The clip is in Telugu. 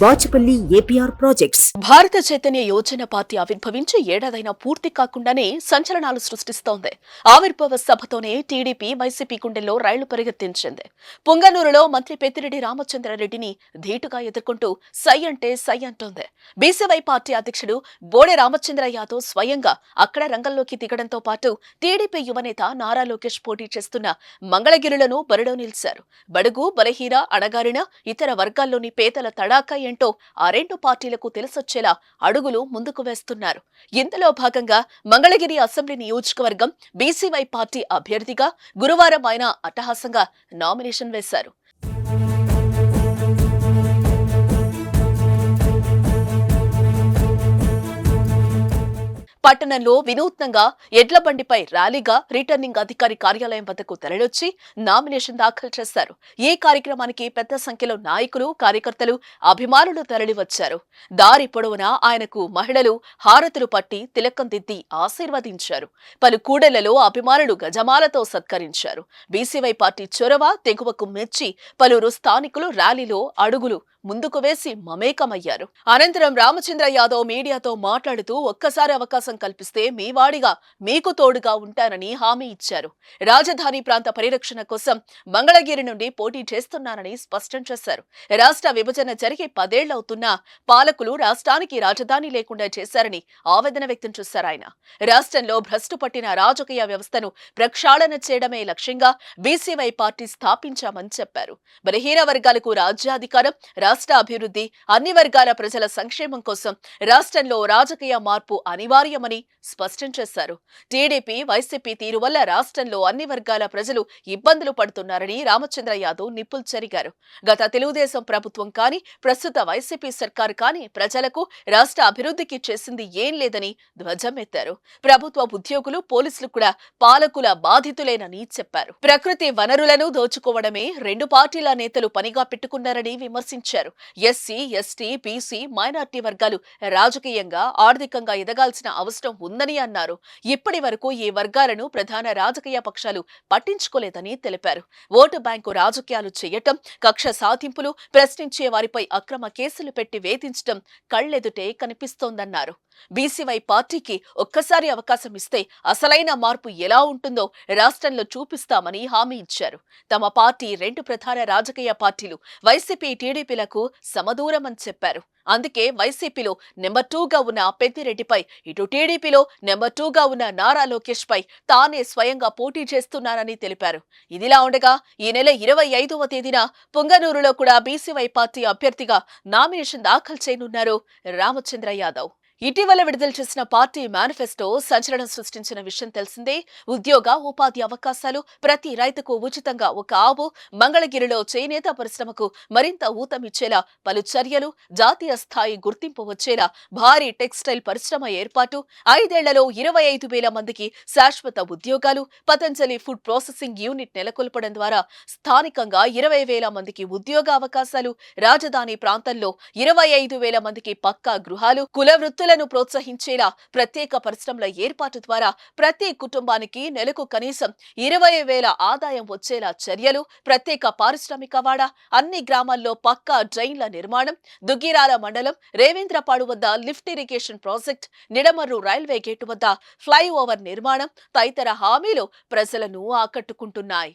Bachapalli APR projects. Bharata Chaitanya Yojana party ఆవిర్భవించి ఏడాదైనా పూర్తి కాకుండానే సంచలనాలు సృష్టిస్తోంది. ఆవిర్భావ సభతోనే టీడీపీ వైసీపీ గుండెల్లో రైళ్ళు పరిగెత్తించింది. పుంగనూరులో మంత్రి పెద్దిరెడ్డి రామచంద్రారెడ్డిని ధీటుగా ఎదుర్కొంటూ సై అంటే సై అంటోంది. బీసీవై పార్టీ అధ్యక్షుడు బోడే రామచంద్ర యాదవ్ స్వయంగా అక్కడ రంగంలోకి దిగడంతో పాటు టీడీపీ యువనేత నారా లోకేష్ పోటీ చేస్తున్న మంగళగిరులను బరిలో నిలిచారు. బడుగు బలహీన అణగారిన ఇతర వర్గాల్లోని పేదల తడాక ఏంటో ఆ రెండు పార్టీలకు తెలిసొచ్చేలా అడుగులు ముందుకు వేస్తున్నారు. ఇందులో భాగంగా మంగళగిరి అసెంబ్లీ నియోజకవర్గం బీసీవై పార్టీ అభ్యర్థిగా గురువారం ఆయన అట్టహాసంగా నామినేషన్ వేశారు. పట్టణంలో వినూత్నంగా ఎడ్ల బండిపై ర్యాలీగా రిటర్నింగ్ అధికారి కార్యాలయం వద్దకు తరలివచ్చి నామినేషన్ దాఖలు చేశారు. ఈ కార్యక్రమానికి పెద్ద సంఖ్యలో నాయకులు కార్యకర్తలు అభిమానులు తరలివచ్చారు. దారి పొడవునా ఆయనకు మహిళలు హారతులు పట్టి తిలకం దిద్ది ఆశీర్వదించారు. పలు కూడళ్ళలో అభిమానులు గజమాలతో సత్కరించారు. బీసీవై పార్టీ చొరవ తెగువకు మెచ్చి పలువురు స్థానికులు ర్యాలీలో అడుగులు ముందుకు వేసి మమేకమయ్యారు. అనంతరం రామచంద్ర యాదవ్ మీడియాతో మాట్లాడుతూ ఒక్కసారి అవకాశం కల్పిస్తే మీ వాడిగా మీకు తోడుగా ఉంటానని హామీ ఇచ్చారు. రాజధాని ప్రాంత పరిరక్షణ కోసం మంగళగిరి నుండి పోటీ చేస్తున్నానని స్పష్టం చేశారు. రాష్ట్ర విభజన జరిగి పదేళ్ళవుతున్నా పాలకులు రాష్ట్రానికి రాజధాని లేకుండా చేశారని ఆవేదన వ్యక్తం చేశారు ఆయన. రాష్ట్రంలో భ్రష్టు పట్టిన రాజకీయ వ్యవస్థను ప్రక్షాళన చేయడమే లక్ష్యంగా బీసీవై పార్టీ స్థాపించామని చెప్పారు. బలహీన వర్గాలకు రాజ్యాధికారం రాష్ట్ర అభివృద్ధి అన్ని వర్గాల ప్రజల సంక్షేమం కోసం రాష్ట్రంలో రాజకీయ మార్పు అనివార్యమని స్పష్టం చేశారు. టీడీపీ వైసీపీ తీరు వల్ల రాష్ట్రంలో అన్ని వర్గాల ప్రజలు ఇబ్బందులు పడుతున్నారని రామచంద్ర యాదవ్ నిప్పులు చెరిగారు. గత తెలుగుదేశం ప్రభుత్వం కానీ ప్రస్తుత వైసీపీ సర్కారు కానీ ప్రజలకు రాష్ట్ర అభివృద్ధికి చేసింది ఏం లేదని ధ్వజమెత్తారు. ప్రభుత్వ ఉద్యోగులు పోలీసులు కూడా పాలకుల బాధితులేనని చెప్పారు. ప్రకృతి వనరులను దోచుకోవడమే రెండు పార్టీల నేతలు పనిగా పెట్టుకున్నారని విమర్శించారు. ఎస్సీ ఎస్టీ బీసీ మైనార్టీ వర్గాలు రాజకీయంగా ఆర్థికంగా ఎదగాల్సిన అవసరం ఉందని అన్నారు. ఇప్పటి వరకు ఈ వర్గాలను ప్రధాన రాజకీయ పక్షాలు పట్టించుకోలేదని తెలిపారు. ఓటు బ్యాంకు రాజకీయాలు చేయటం కక్ష సాధింపులు ప్రశ్నించే వారిపై అక్రమ కేసులు పెట్టి వేధించటం కళ్ళెదుటే కనిపిస్తోందన్నారు. బీసీవై పార్టీకి ఒక్కసారి అవకాశం ఇస్తే అసలైన మార్పు ఎలా ఉంటుందో రాష్ట్రంలో చూపిస్తామని హామీ ఇచ్చారు. తమ పార్టీ రెండు ప్రధాన రాజకీయ పార్టీలు వైసీపీ టీడీపీలకు సమదూరమని చెప్పారు. అందుకే వైసీపీలో నెంబర్ టూగా ఉన్న పెద్దిరెడ్డిపై ఇటు టీడీపీలో నెంబర్ టూగా ఉన్న నారా లోకేష్ పై తానే స్వయంగా పోటీ చేస్తున్నానని తెలిపారు. ఇదిలా ఉండగా ఈ నెల ఇరవై ఐదవ తేదీన పుంగనూరులో కూడా బీసీవై పార్టీ అభ్యర్థిగా నామినేషన్ దాఖలు చేయనున్నారు రామచంద్ర యాదవ్. ఇటీవల విడుదల చేసిన పార్టీ మేనిఫెస్టో సంచలనం సృష్టించిన విషయం తెలిసిందే. ఉద్యోగ ఉపాధి అవకాశాలు ప్రతి రైతుకు ఉచితంగా ఒక ఆవు మంగళగిరిలో చేనేత పరిశ్రమకు మరింత ఊతమిచ్చేలా పలు చర్యలు జాతీయ స్థాయి గుర్తింపు వచ్చేలా భారీ టెక్స్టైల్ పరిశ్రమ ఏర్పాటు ఐదేళ్ళలో ఇరవై ఐదు వేల మందికి శాశ్వత ఉద్యోగాలు పతంజలి ఫుడ్ ప్రాసెసింగ్ యూనిట్ నెలకొల్పడం ద్వారా స్థానికంగా ఇరవై వేల మందికి ఉద్యోగ అవకాశాలు రాజధాని ప్రాంతంలో ఇరవై ఐదు వేల మందికి పక్కా గృహాలు కులవృత్తి వృత్తులను ప్రోత్సహించేలా ప్రత్యేక పరిశ్రమల ఏర్పాటు ద్వారా ప్రతి కుటుంబానికి నెలకు కనీసం ఇరవై వేల ఆదాయం వచ్చేలా చర్యలు ప్రత్యేక పారిశ్రామిక వాడ అన్ని గ్రామాల్లో పక్కా డ్రైన్ల నిర్మాణం దుగ్గిరాల మండలం రేవేంద్రపాడు వద్ద lift irrigation project Nidamarru railway gate వద్ద ఫ్లైఓవర్ నిర్మాణం తదితర హామీలు ప్రజలను ఆకట్టుకుంటున్నాయి.